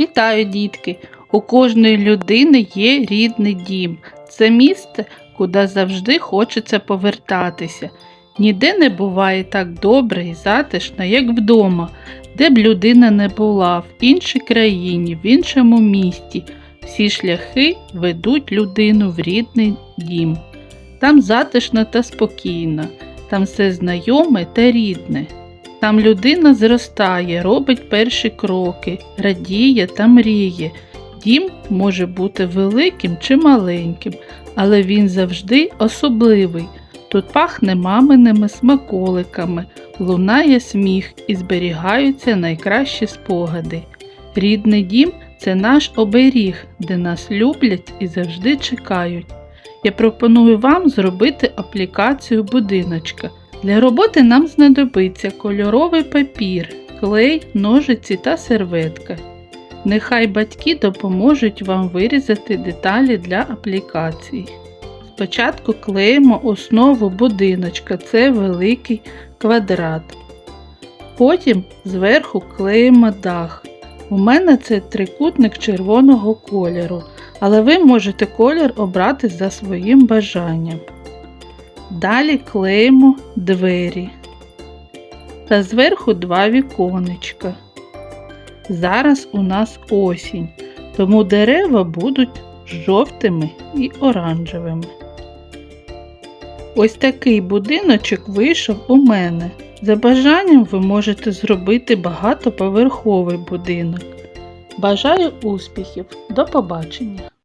Вітаю, дітки! У кожної людини є рідний дім. Це місце, куди завжди хочеться повертатися. Ніде не буває так добре і затишно, як вдома, де б людина не була, в іншій країні, в іншому місті. Всі шляхи ведуть людину в рідний дім. Там затишно та спокійно, там все знайоме та рідне. Там людина зростає, робить перші кроки, радіє та мріє. Дім може бути великим чи маленьким, але він завжди особливий. Тут пахне маминими смаколиками, лунає сміх і зберігаються найкращі спогади. Рідний дім це наш оберіг, де нас люблять і завжди чекають. Я пропоную вам зробити аплікацію будиночка. Для роботи нам знадобиться кольоровий папір, клей, ножиці та серветка. Нехай батьки допоможуть вам вирізати деталі для аплікації. Спочатку клеїмо основу будиночка, це великий квадрат. Потім зверху клеїмо дах. У мене це трикутник червоного кольору, але ви можете колір обрати за своїм бажанням. Далі клеїмо двері та зверху два віконечка. Зараз у нас осінь, тому дерева будуть жовтими і оранжевими. Ось такий будиночок вийшов у мене. За бажанням ви можете зробити багатоповерховий будинок. Бажаю успіхів! До побачення!